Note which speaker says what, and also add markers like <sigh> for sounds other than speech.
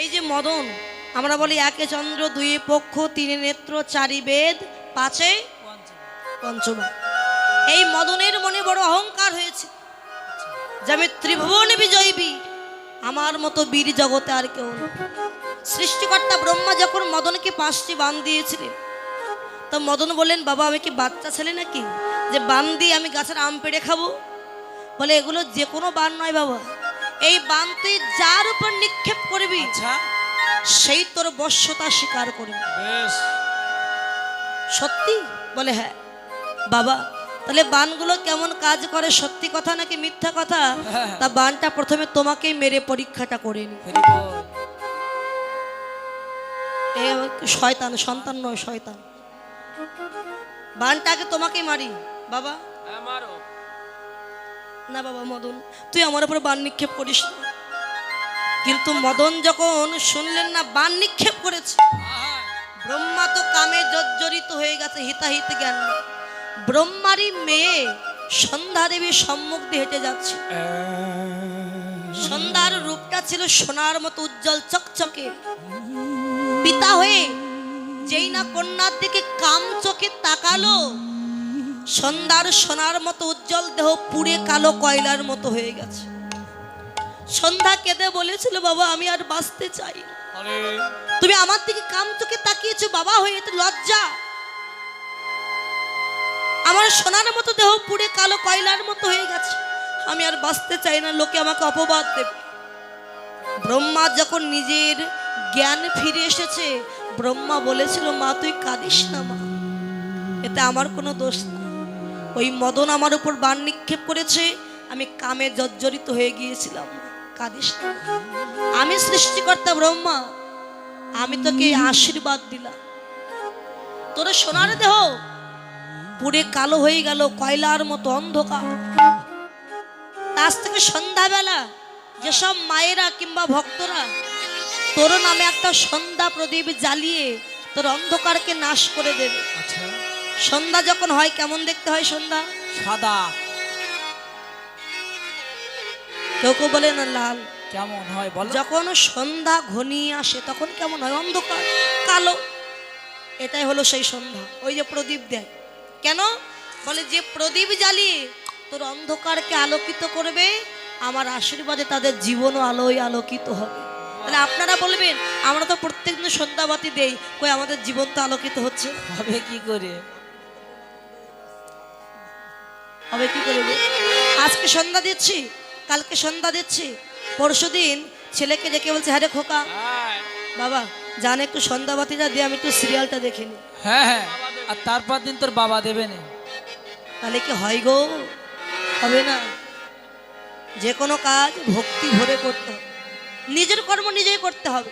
Speaker 1: এই যে মদন, আমরা বলি একে চন্দ্র দুই পক্ষ, তিনে নেত্র, চারি বেদ, পাঁচে পঞ্চমা। এই মদনের মনে বড় অহংকার হয়েছে যে আমি ত্রিভুবন বিজয়ী আমার মতো বীর জগতে আর কেউ। সৃষ্টিকর্তা ব্রহ্মা যখন মদনকে পাঁচটি বান দিয়েছিলেন, তো মদন বললেন, বাবা, আমি কি বাচ্চা ছেলে নাকি? যে বান দিয়ে আমি গাছের আম পেড়ে খাব? বলে, এগুলো যে কোনো বান নয় বাবা। এই বান তুই যার উপর নিক্ষেপ সেই তোর বশ্যতা স্বীকার করবে সত্যি? বলে হ্যাঁ। বাবা তাহলে বানগুলো কেমন কাজ করে? সত্যি কথা নাকি মিথ্যা কথা?
Speaker 2: হ্যাঁ। <laughs>
Speaker 1: তা বানটা প্রথমে তোমাকেই মেরে পরীক্ষাটা করে নি। শয়তান? সন্তান নয় শয়তান। বানটাকে তোমাকেই মারি। বাবা।
Speaker 2: আমারও
Speaker 1: না বাবা মদন তুই আমার উপর বান নিক্ষেপ করিস না। কিন্তু মদন যখন শুনলেন না বান নিক্ষেপ করেছে। ব্রহ্মা তো কামে জর্জরিত হয়ে গেছে, হিতাহিত জ্ঞান। ব্রহ্মারই মেয়ে সন্ধ্যা দেবী সম্মুখ দিয়ে হেঁটে যাচ্ছে। সন্ধ্যার রূপটা ছিল সোনার মতো উজ্জ্বল চকচকে। পিতা হয়ে যেই না কন্যার দিকে কাম চোখে তাকালো, সন্ধ্যার সোনার মতো উজ্জ্বল দেহ পুড়ে কালো কয়লার মতো হয়ে গেছে। সন্ধ্যা কেঁদে বলেছিল বাবা আমি আর বাঁচতে চাই তুমি আমার দিকে কাম চোখে তাকিয়েছো বাবা হয়ে এতে লজ্জা। আমার সোনার মতো দেহ পুড়ে কালো কয়লার মতো হয়ে গেছে। আমি আর বাঁচতে চাই না লোকে আমাকে অপবাদ দেবে। ব্রহ্মা যখন নিজের জ্ঞান ফিরে এসেছে ব্রহ্মা বলেছিল মা তুই কাঁদিস না মা। এতে আমার কোনো দোষ না। ওই মদন আমার উপর বান নিক্ষেপ করেছে। আমি কামে জর্জরিত হয়ে গিয়েছিলাম। কাঁদিস না। আমি সৃষ্টিকর্তা ব্রহ্মা। আমি তোকে আশীর্বাদ দিলাম। তোর সোনার দেহ পুড়ে কালো হয়ে গেল কয়লার মতো অন্ধকার। আজ থেকে সন্ধ্যাবেলা যেসব মায়েরা কিংবা ভক্তরা তোর নামে একটা সন্ধ্যা প্রদীপ জ্বালিয়ে তোর অন্ধকারকে নাশ করে দেবে।
Speaker 2: আচ্ছা।
Speaker 1: সন্ধ্যা যখন হয় কেমন দেখতে হয় সন্ধ্যা?
Speaker 2: সাদা।
Speaker 1: কেউ কেউ বলে না লাল।
Speaker 2: কেমন হয় বলো?
Speaker 1: যখন সন্ধ্যা ঘনিয়ে আসে তখন কেমন হয়? অন্ধকার কালো। এটাই হলো সেই সন্ধ্যা। ওই যে প্রদীপ দেয়। কেন? বলে যে প্রদীপ জ্বালিয়ে তোর অন্ধকারকে আলোকিত করবে। আমার আশীর্বাদে তাদের জীবনও আলোয় আলোকিত হবে। তাহলে আপনারা বলবেন আমরা তো প্রত্যেকদিন সন্ধ্যাবাতি দেই। কই আমাদের জীবন তো আলোকিত হচ্ছে।
Speaker 2: হবে কি করে?
Speaker 1: হবে কি করে? আজকে সন্ধ্যা দিচ্ছি? কালকে সন্ধ্যা দিচ্ছি পরশু দিন ছেলেকে ডেকে বলছে হ্যাঁ রে খোকা বাবা জান একটু সন্ধ্যা সন্ধ্যাবাতিটা দিয়ে আমি একটু সিরিয়ালটা দেখিনি
Speaker 2: হ্যাঁ হ্যাঁ আর তারপর দিন তোর বাবা দেবে না।
Speaker 1: তাহলে কি হয় গো? হবে না। যে কোনো কাজ ভক্তি ভরে করতে হবে। নিজের কর্ম নিজেই করতে হবে।